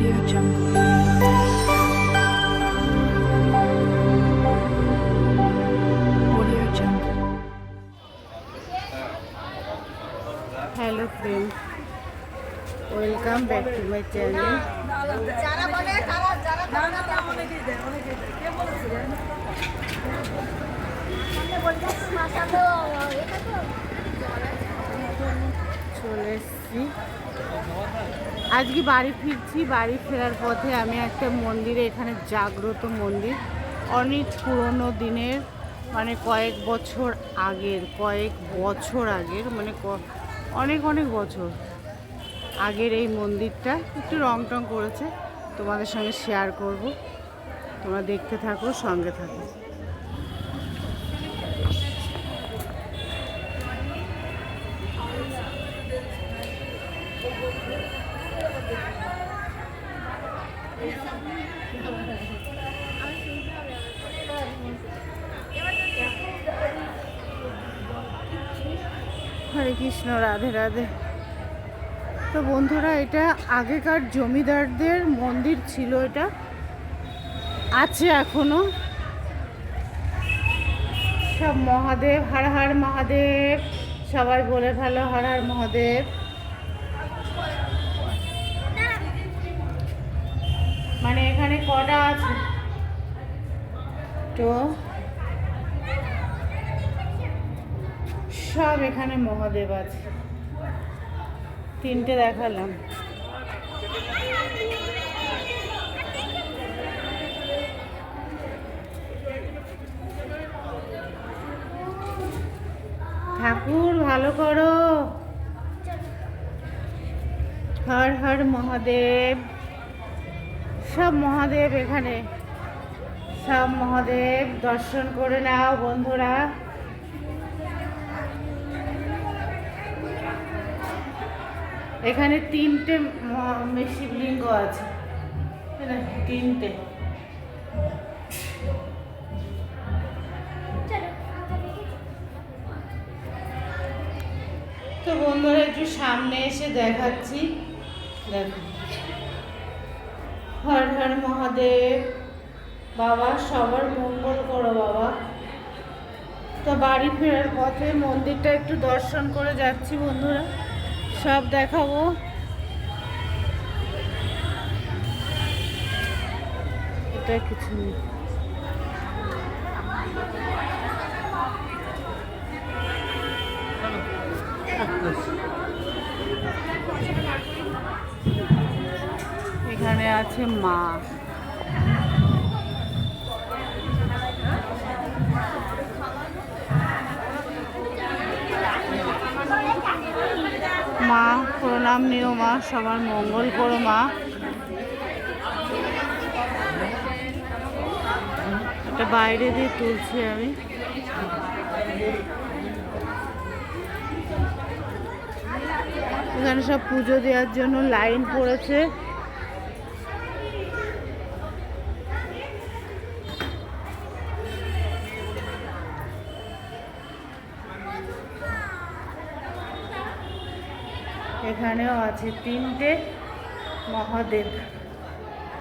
Audio Jungle. Audio Jungle. Hello friend welcome back to my channel চলে এসেছি আজকে বাড়ি ফিরছি, বাড়ি ফেরার পথে আমি একটা মন্দিরে, এখানে জাগ্রত মন্দির। অনেক পুরনো দিনের মানে কয়েক বছর আগের, কয়েক বছর আগের মানে অনেক অনেক বছর আগের এই মন্দিরটা। একটু রং টং করেছে, তোমাদের সঙ্গে শেয়ার করব। তোমরা দেখতে থাকো, সঙ্গে থাকো। হরে কৃষ্ণ, রাধে রাধে। তো বন্ধুরা, এটা আগেকার জমিদারদের মন্দির ছিল এটা। আছে এখনও। সব মহাদেব, হর হর মহাদেব। সবাই বলে ভালো হর হর মহাদেব। মানে এখানে কটা আছে? তো সব এখানে মহাদেব আছে। তিনটে দেখালাম। ঠাকুর ভালো করো। হর হর মহাদেব। সব মহাদেব এখানে। সব মহাদেব দর্শন করে নাও বন্ধুরা। এখানে তিনটে শিবলিঙ্গ আছে। তিনটে। তো বন্ধুরা, একটু সামনে এসে দেখাচ্ছি। দেখো। হর হর মহাদেব। বাবা, সবার মঙ্গল করো বাবা। তো বাড়ি ফেরার পথে মন্দিরটা একটু দর্শন করে যাচ্ছি বন্ধুরা। সব দেখাবো। এটা কিছু নেই। এখানে আছে মা। মা প্রণাম নিও মা, সবার মঙ্গল করো মা। এটা বাইরে দিয়ে তুলছি আমি। এখানে সব পুজো দেওয়ার জন্য লাইন পড়েছে। এখানেও আছে তিনটে মহাদেব।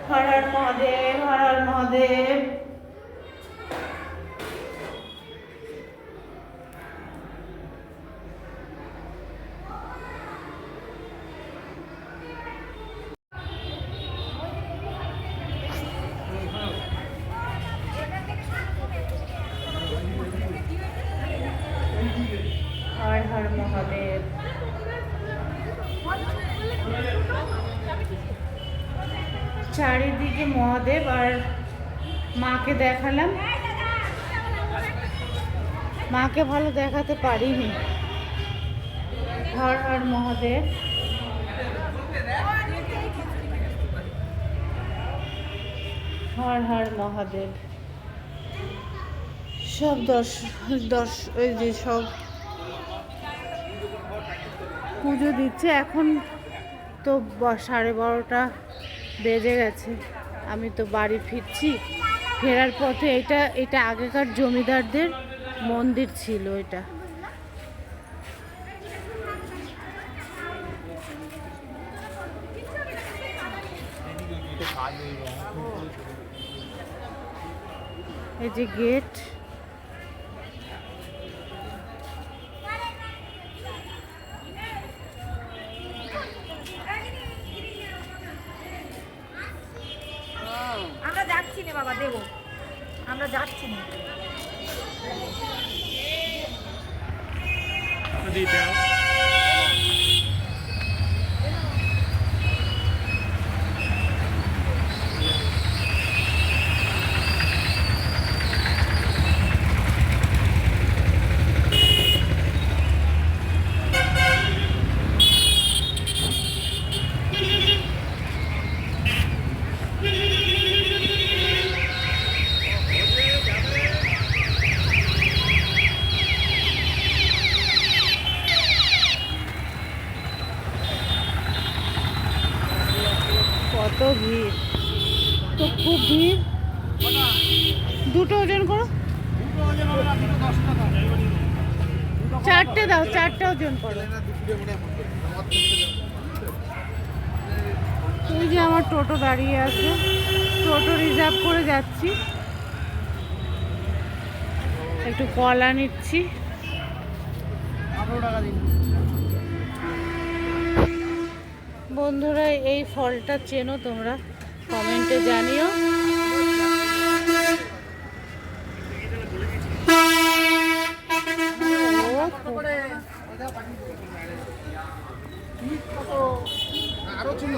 হর হর মহাদেব হর হর মহাদেব হর হর মহাদেব চারিদিকে মহাদেব আর মাকে দেখালাম। মাকে ভালো দেখাতে পারিনি। হর হর মহাদেব। হর হর মহাদেব। সব দর্শ দর্শ ওই যে সব পুজো দিচ্ছে। এখন তো সাড়ে বারোটা বেজে গেছে। আমি তো বাড়ি ফিরছি। ফেরার পথে এটা এটা আগেকার জমিদারদের মন্দির ছিল এটা। এই যে গেট আমরা যাচ্ছি না বাবা দেবো আমরা যাচ্ছি না কত ভিড় তো খুব ভিড় দুটো ওজন করো চারটে দাও, চারটে ওজন করো। এই যে আমার টোটো দাঁড়িয়ে আছে। টোটো রিজার্ভ করে যাচ্ছি। একটু কলা নিচ্ছি। বন্ধুরা, এই ফলটা চেনো তোমরা। কমেন্টে জানিও ও, আরও ছিল।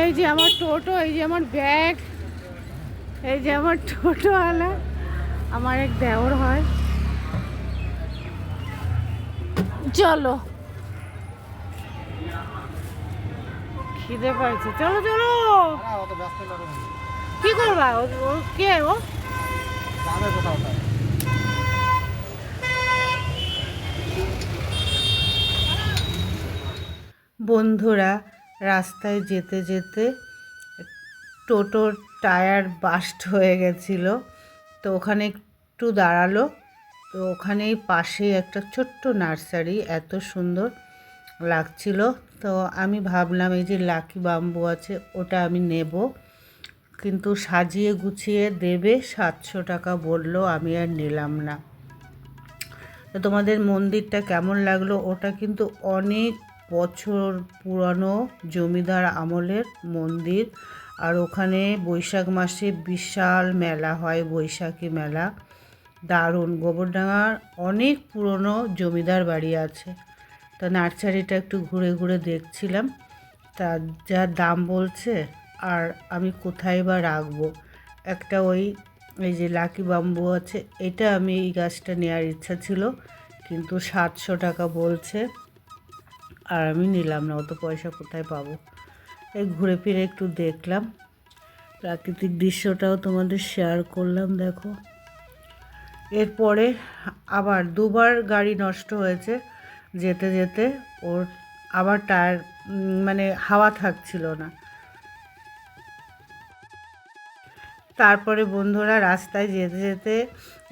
এই যে আমার টোটো এই যে আমার ব্যাগ এই যে আমার টোটোওয়ালা আমার এক দেওর হয়। চলো। খিদে পাইছে। চলো চলো। কি করবা? ও কে ও? বন্ধুরা, রাস্তায় যেতে যেতে টোটোর টায়ার বাস্ট হয়ে গেছিল। তো ওখানে একটু দাঁড়াল। তো ওখানেই পাশেই একটা ছোট্ট নার্সারি, এত সুন্দর লাগছিল। তো আমি ভাবলাম এই যে লাকি বাম্বু আছে, ওটা আমি নেব। কিন্তু সাজিয়ে গুছিয়ে দেবে সাতশো টাকা বলল, আমি আর নিলাম না। তো তোমাদের মন্দিরটা কেমন লাগল, ওটা কিন্তু অনেক বছর পুরানো জমিদার আমলের মন্দির। আর ওখানে বৈশাখ মাসে বিশাল মেলা হয়, বৈশাখী মেলা। দারুণ, গোবরডাঙ্গার অনেক পুরনো জমিদার বাড়ি আছে। তো নার্সারিটা একটু ঘুরে ঘুরে দেখছিলাম। তা যা দাম বলছে আর আমি কোথায় বা রাখব? একটা ওই, এই যে লাকি বাম্বু আছে, এটা আমি এই গাছটা নেওয়ার ইচ্ছা ছিল, কিন্তু সাতশো টাকা বলছে আর আমি নিলাম না, অত পয়সা কোথায় পাবো? এই ঘুরে ফিরে একটু দেখলাম। প্রাকৃতিক দৃশ্যটাও তোমাদের শেয়ার করলাম, দেখো। এরপরে আবার দুবার গাড়ি নষ্ট হয়েছে যেতে যেতে ওর আবার টায়ার মানে হাওয়া থাকছিল না। তারপরে বন্ধুরা রাস্তায় যেতে যেতে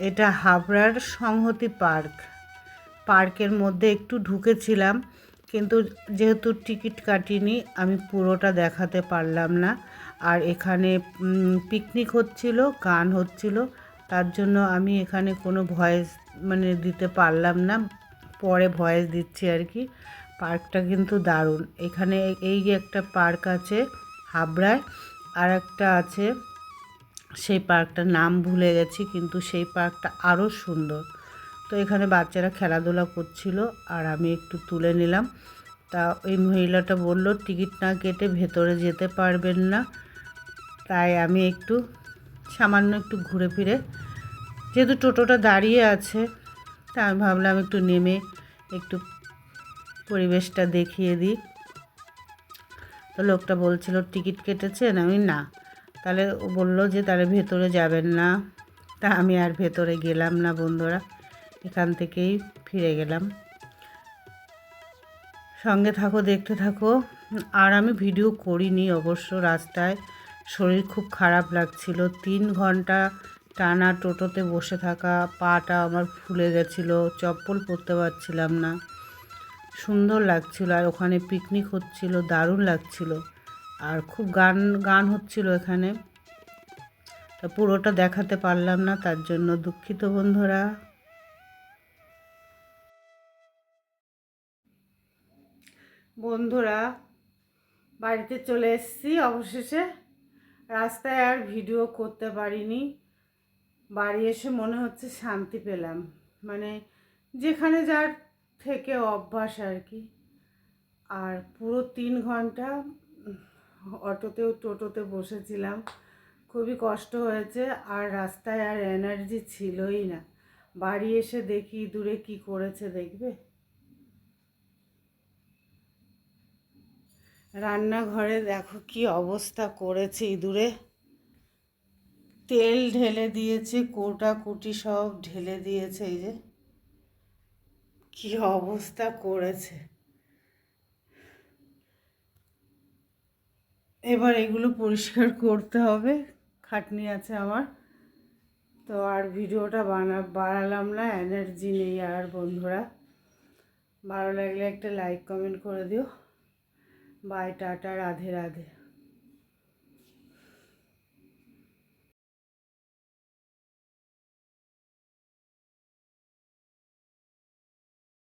এটা হাবড়ার সংহতি পার্ক। পার্কের মধ্যে একটু ঢুকেছিলাম, কিন্তু যেহেতু টিকিট কাটিনি, আমি পুরোটা দেখাতে পারলাম না। আর এখানে পিকনিক হচ্ছিল, গান হচ্ছিল, তার জন্য আমি এখানে কোনো ভয়েস মানে দিতে পারলাম না। পরে ভয়েস দিচ্ছি আর কি। পার্কটা কিন্তু দারুণ। এখানে এই যে একটা পার্ক আছে হাবড়ায়, আর একটা আছে সেই পার্কটার নাম ভুলে গেছি, কিন্তু সেই পার্কটা আরও সুন্দর। তো এখানে বাচ্চারা খেলাধুলা করছিল, আর আমি একটু তুলে নিলাম। তা ওই মহিলাটা বলল, টিকিট না কেটে ভেতরে যেতে পারবেন না। তাই আমি একটু সামান্য একটু ঘুরে ফিরে, যেহেতু টোটোটা দাঁড়িয়ে আছে তা আমি ভাবলাম একটু নেমে একটু পরিবেশটা দেখিয়ে দিই। তো লোকটা বলছিল, টিকিট কেটেছেন আমি, না। তাহলে ও বলল যে, তাহলে ভেতরে যাবেন না। তা আমি আর ভেতরে গেলাম না বন্ধুরা, এখান থেকেই ফিরে গেলাম। সঙ্গে থাকো, দেখতে থাকো। আর আমি ভিডিও করিনি অবশ্য রাস্তায়, শরীর খুব খারাপ লাগছিল। তিন ঘণ্টা টানা টোটোতে বসে থাকা পাটা আমার ফুলে গেছিল, চপ্পল পরতে পারছিলাম না। সুন্দর লাগছিল আর ওখানে পিকনিক হচ্ছিল, দারুণ লাগছিল। আর খুব গান গান হচ্ছিল এখানে। তা পুরোটা দেখাতে পারলাম না, তার জন্য দুঃখিত বন্ধুরা। বন্ধুরা, বাড়িতে চলে এসেছি। অবশেষে রাস্তায় আর ভিডিও করতে পারিনি। বাড়ি এসে মনে হচ্ছে শান্তি পেলাম। মানে যেখানে যার থেকে অভ্যাস আর কি। আর পুরো তিন ঘণ্টা অটোতেও টোটোতে বসেছিলাম। খুবই কষ্ট হয়েছে আর রাস্তায় আর এনার্জি ছিলই না। বাড়ি এসে দেখি দূরে কি করেছে দেখবে? রান্নাঘরে দেখো কি অবস্থা করেছে ইঁদুরে। তেল ঢেলে দিয়েছে, কোটা কুটি সব ঢেলে দিয়েছে, এই যে। কি অবস্থা করেছে। এবার এগুলো পরিষ্কার করতে হবে, খাটনি আছে আমার। তো আর ভিডিওটা বানা বাড়ালাম না, এনার্জি নেই আর বন্ধুরা। ভালো লাগলে একটা লাইক, কমেন্ট করে দিও। Bye, tata, Radhe Radhe.